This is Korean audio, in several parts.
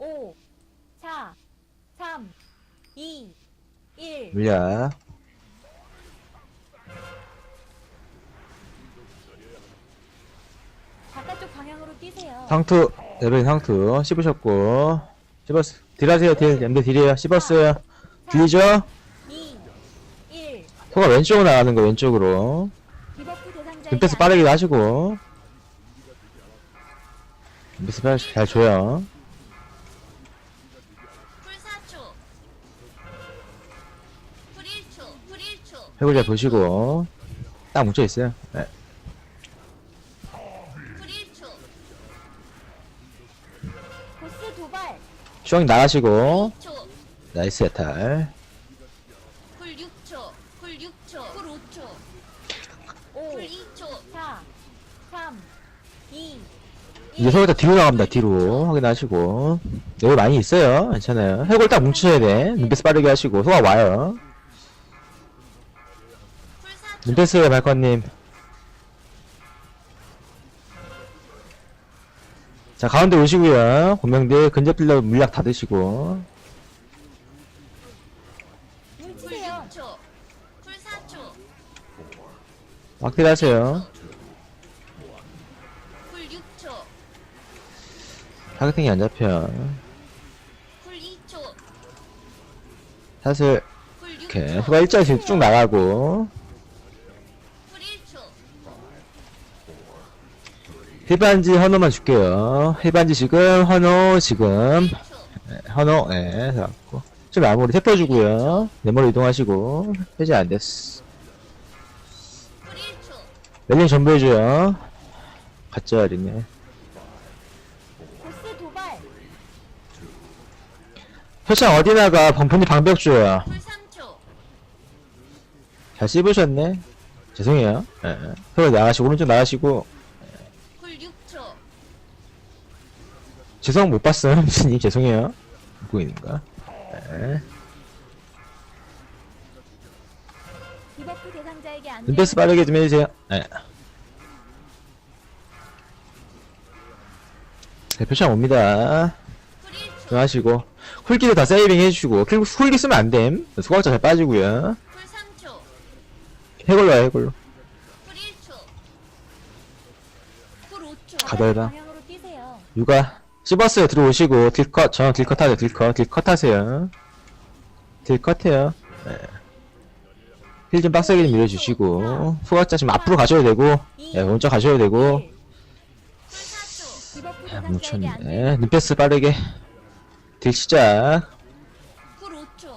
5, 4, 3, 2, 1. 물약. 바깥쪽 방향으로 뛰세요. 상투, 여러분 상투. 씹으셨고. 씹었어. 딜하세요, 딜. 엠드 딜이에요. 씹었어요. 들리죠? 2, 1. 소가 왼쪽으로 나가는 거, 왼쪽으로. 디버프 대상자에게 눈패스 빠르게 하시고. 눈패스 빠르게 잘 줘요. 1초 해골 잘 보시고. 딱 뭉쳐 있어요. 네. 풀 1초 보스 도발. 슈왕 나가시고. 2초 나이스 야탈. 풀 6초 풀 6초 풀 5초 5, 풀 2초 4, 3, 2, 이제 서울 다 뒤로 나갑니다, 뒤로. 확인하시고. 여기 많이 있어요. 괜찮아요. 해골 딱 뭉쳐야 돼. 눈패스 빠르게 하시고. 소가 와요. 풀 4초 눈패스 발컨님. 자, 가운데 오시고요. 공명들 근접 딜러 물약 다 드시고. 풀 뭉치세요. 6초 풀 4초 막딜 하세요. 풀 6초 타겟팅이 안 잡혀. 풀 2초 사슬, 풀 6초 이렇게. 소가 일자씩 쭉 나가고. 풀 1초 해반지 헌호만 줄게요. 해반지 지금, 헌호 지금. 1초 네, 헌호, 예, 잡고. 좀 마무리 태퍼주고요. 네모로 이동하시고. 해제 안 됐어. 풀 1초 멜링 전부 해줘요. 가짜 도발. 표창 어디 나가? 범pun이 방벽 줘요. 풀 3초 잘 씹으셨네. 죄송해요. 예. 표 나가시고, 오른쪽 나가시고. 죄송 못 봤어요. 무슨 님 죄송해요. 디버프 대상자에게 안 눈패스 빠르게 좀 해주세요. 예. 네, 표창 옵니다. 풀 1초 들어가시고. 쿨기도 다 세이빙 해주시고. 쿨- 쿨기 쓰면 안 됨. 소각자 잘 빠지고요. 풀 3초 해골로 와요, 해골로. 풀 1초 풀 5초 가다해다. 방향으로 뛰세요. 육아. 씹었어요. 들어오시고. 딜컷. 저 딜컷 하세요. 딜컷. 딜컷 하세요. 딜컷 해요. 네. 힐좀 빡세게 좀 밀어주시고. 소각자 지금 앞으로 가셔야 되고. 예, 오른쪽 가셔야 되고. 1. 풀 4초 디버프 야, 대상자에게 안 뭉쳤네. 눈패스 빠르게. 딜 시작. 풀 5초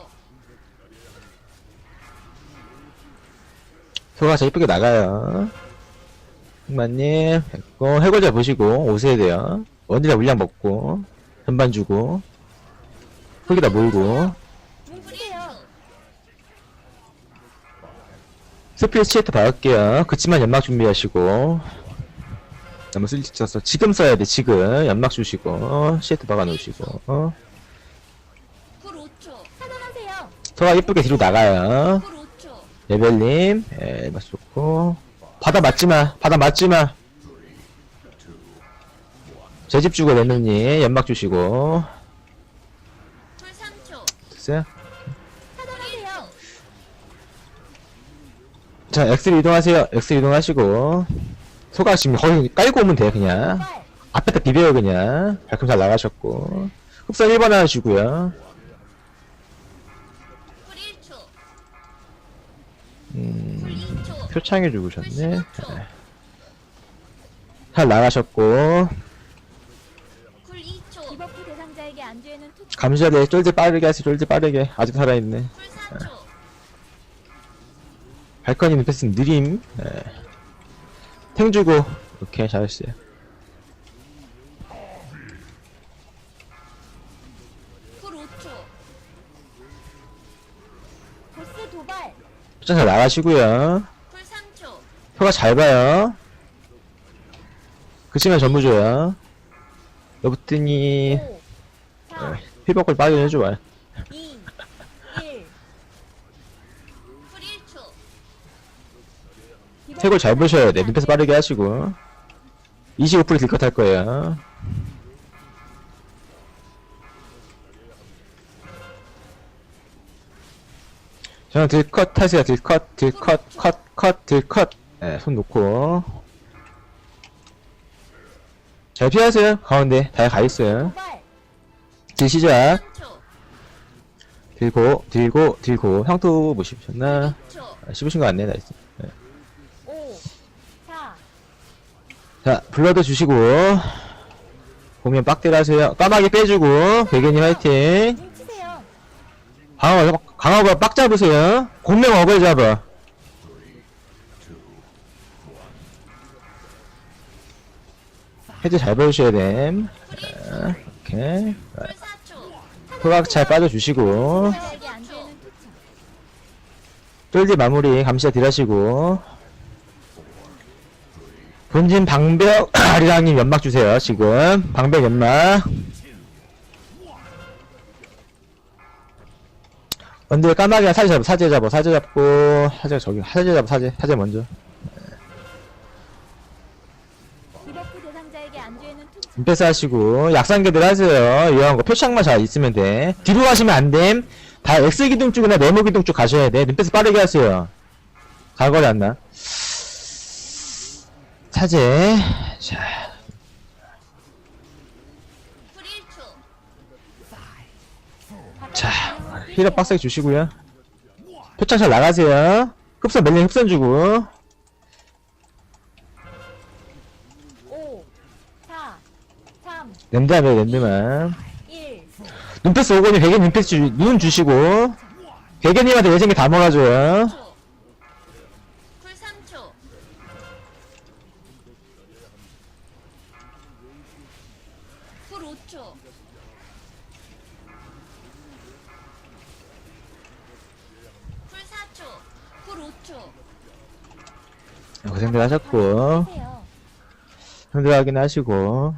소각자 이쁘게 나가요. 흑마님, 됐고. 해골자 보시고. 오세야 돼요. 원딜라 물량 먹고. 전반 주고. 흙이다 몰고. 스피드 치에트 박을게요. 그치만 연막 준비하시고. 너무 쓸지 쳐서 지금 써야 돼, 지금. 연막 주시고. 시에트 박아놓으시고. 어. 풀 5초 차단하세요. 소가 이쁘게 뒤로 나가요. 풀 5초 레벨님, 예, 맛 좋고. 바다 맞지마, 바다 맞지마. 제 집 주고 레누님, 연막 주시고. 풀 3초. 됐어요? 자, X로 이동하세요. X 이동하시고. 소가 지금 거의 깔고 오면 돼요, 그냥. 앞에다 비벼요 그냥. 발품 잘 나가셨고. 흡선 1번 하나 주고요. 풀 1초. 음, 풀 2초. 표창해 풀 주셨네. 15초. 잘 나가셨고 감시자들 쫄지 빠르게 하세요 쫄지 빠르게. 아직 살아있네. 풀 4초 발컨이 패스 느림. 예. 탱 주고. 오케이 잘했어요. 풀 5초. 보스 도발. 표창 잘 나가시고요. 풀 3초. 표가 잘 봐요. 그치만 전부 줘요. 여부트니. 5, 4, 피벗골 빨리 해줘 봐. 2, 1. 1초. 태골 잘 보셔야 돼. 눈에서 빠르게 하시고. 25% 딜컷 할 거예요. 저는 딜컷 하세요. 딜컷, 딜컷, 컷, 컷, 딜컷. 네, 손 놓고. 잘 피하세요. 가운데. 다 가 있어요. 딜 시작. 3초. 들고, 들고, 들고. 상투 못 씹으셨나? 6초. 아, 씹으신 거 같네, 나이스. 네. 5, 4, 자, 블러드 주시고. 보면 빡딜 하세요. 까마귀 빼주고. 베개님 화이팅. 뭉치세요. 강화가, 빡 잡으세요. 공명 어글 잡아. 헤드 잘 보여주셔야 됨. 자, 이렇게. 쿨 4초. 토각 잘 빠져주시고. 쫄디 마무리 감시자 딜하시고. 본진 방벽, 아리랑님 연막 주세요, 지금. 방벽 연막. 원딜 까마귀랑 사제 잡아, 사제 잡아, 사제 잡고, 사제 저기, 사제 잡아, 사제, 사제 먼저. 임패스 하시고, 약상계들 하세요. 이런 거 표창만 잘 있으면 돼. 뒤로 가시면 안 됨. 다 X기둥 쪽이나 네모기둥 쪽 가셔야 돼. 임패스 빠르게 하세요. 가거리 안 나. 사제. 자, 쿨 1초. 자, 힐업 빡세게 주시고요. 표창 잘 나가세요. 흡선 멜린 흡선 주고. 랜드하면 랜드만. 1. 눈패스 오고니 베개 눈패스 주, 눈 주시고. 베개님한테 예생기 다 몰아줘요. 2초. 쿨 3초. 쿨 5초. 쿨 4초. 쿨 5초. 고생들 하셨고. 하세요. 형들 확인하시고.